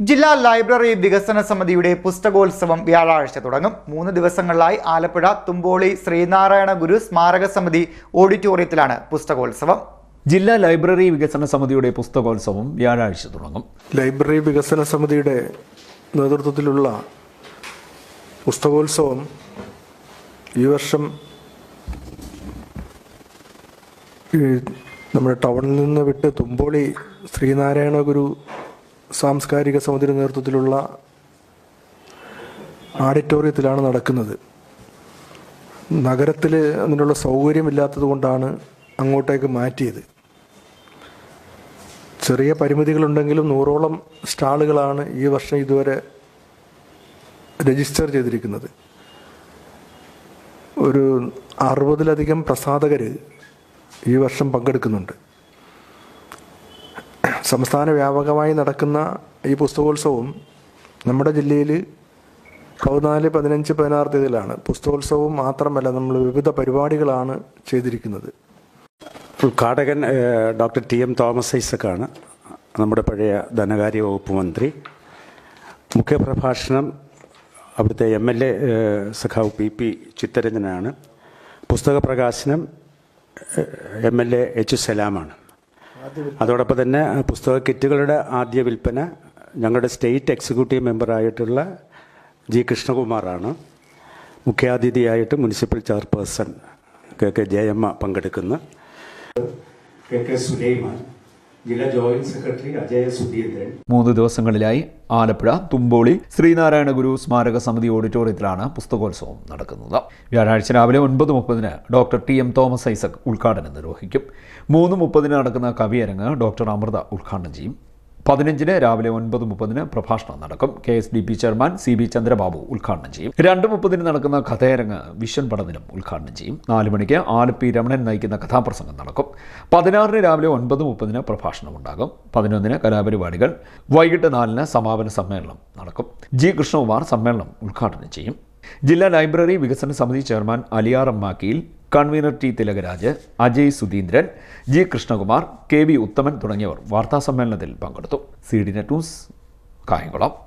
ജില്ലാ ലൈബ്രറി വികസന സമിതിയുടെ പുസ്തകോത്സവം വ്യാഴാഴ്ച തുടങ്ങും. മൂന്ന് ദിവസങ്ങളിലായി ആലപ്പുഴ തുമ്പോളി ശ്രീനാരായണ ഗുരു സ്മാരക സമിതി ഓഡിറ്റോറിയത്തിലാണ് പുസ്തകോത്സവം. ജില്ലാ ലൈബ്രറി വികസന സമിതിയുടെ പുസ്തകോത്സവം വ്യാഴാഴ്ച തുടങ്ങും. ലൈബ്രറി വികസന സമിതിയുടെ നേതൃത്വത്തിലുള്ള പുസ്തകോത്സവം ഈ വർഷം നമ്മുടെ ടൗണിൽ നിന്ന് വിട്ട് തുമ്പോളി ശ്രീനാരായണ ഗുരു സാംസ്കാരിക സമിതിയുടെ നേതൃത്വത്തിലുള്ള ആഡിറ്റോറിയത്തിലാണ് നടക്കുന്നത്. നഗരത്തിൽ അതിനുള്ള സൗകര്യമില്ലാത്തത് കൊണ്ടാണ് അങ്ങോട്ടേക്ക് മാറ്റിയത്. ചെറിയ പരിമിതികളുണ്ടെങ്കിലും നൂറോളം സ്റ്റാളുകളാണ് ഈ വർഷം ഇതുവരെ രജിസ്റ്റർ ചെയ്തിരിക്കുന്നത്. ഒരു അറുപതിലധികം പ്രസാധകർ ഈ വർഷം പങ്കെടുക്കുന്നുണ്ട്. സംസ്ഥാന വ്യാപകമായി നടക്കുന്ന ഈ പുസ്തകോത്സവം നമ്മുടെ ജില്ലയിൽ പതിനാല് പതിനഞ്ച് പതിനാറ് തീയതിയിലാണ്. പുസ്തകോത്സവം മാത്രമല്ല നമ്മൾ വിവിധ പരിപാടികളാണ് ചെയ്തിരിക്കുന്നത്. ഉദ്ഘാടകൻ ഡോക്ടർ ടി എം തോമസ് ഐസക്കാണ്. നമ്മുടെ പഴയ ധനകാര്യ വകുപ്പ് മന്ത്രി. മുഖ്യപ്രഭാഷണം അവിടുത്തെ എം എൽ എ സഖാവ് പി പി ചിത്തരഞ്ജനാണ്. പുസ്തക പ്രകാശനം എം എൽ എ എച്ച് സലാമാണ്. അതോടൊപ്പം തന്നെ പുസ്തക കിറ്റുകളുടെ ആദ്യ വിൽപ്പന ഞങ്ങളുടെ സ്റ്റേറ്റ് എക്സിക്യൂട്ടീവ് മെമ്പറായിട്ടുള്ള ജി കൃഷ്ണകുമാറാണ്. മുഖ്യാതിഥിയായിട്ട് municipal chairperson K K Jayamma പങ്കെടുക്കുന്നു. K K Sulaiman. മൂന്ന് ദിവസങ്ങളിലായി ആലപ്പുഴ തുമ്പോളി ശ്രീനാരായണ ഗുരു സ്മാരക സമിതി ഓഡിറ്റോറിയത്തിലാണ് പുസ്തകോത്സവം നടക്കുന്നത്. വ്യാഴാഴ്ച രാവിലെ ഒൻപത് മുപ്പതിന് doctor T M Thomas Isaac ഉദ്ഘാടനം നിർവഹിക്കും. മൂന്ന് മുപ്പതിന് നടക്കുന്ന കവിയരങ്ങ് ഡോക്ടർ അമൃത ഉദ്ഘാടനം ചെയ്യും. പതിനഞ്ചിന് രാവിലെ ഒൻപത് മുപ്പതിന് പ്രഭാഷണം നടക്കും. K S D P chairman C B Chandrababu ഉദ്ഘാടനം ചെയ്യും. രണ്ട് മുപ്പതിന് നടക്കുന്ന കഥയരങ്ങ് വിഷൻ പടനിലും ഉദ്ഘാടനം ചെയ്യും. നാല് മണിക്ക് ആലപ്പി രമണൻ നയിക്കുന്ന കഥാപ്രസംഗം നടക്കും. പതിനാറിന് രാവിലെ ഒൻപത് മുപ്പതിന് പ്രഭാഷണം ഉണ്ടാകും. പതിനൊന്നിന് കലാപരിപാടികൾ. വൈകിട്ട് നാലിന് സമാപന സമ്മേളനം നടക്കും. ജി കൃഷ്ണകുമാർ സമ്മേളനം ഉദ്ഘാടനം ചെയ്യും. ജില്ലാ ലൈബ്രറി വികസന സമിതി chairman Aliyar Makkiyil convener T Thilakaraj Ajay Sudheendran G Krishnakumar K V Uthaman തുടങ്ങിയവർ വാർത്താസമ്മേളനത്തിൽ പങ്കെടുത്തു. C D net news Kayamkulam.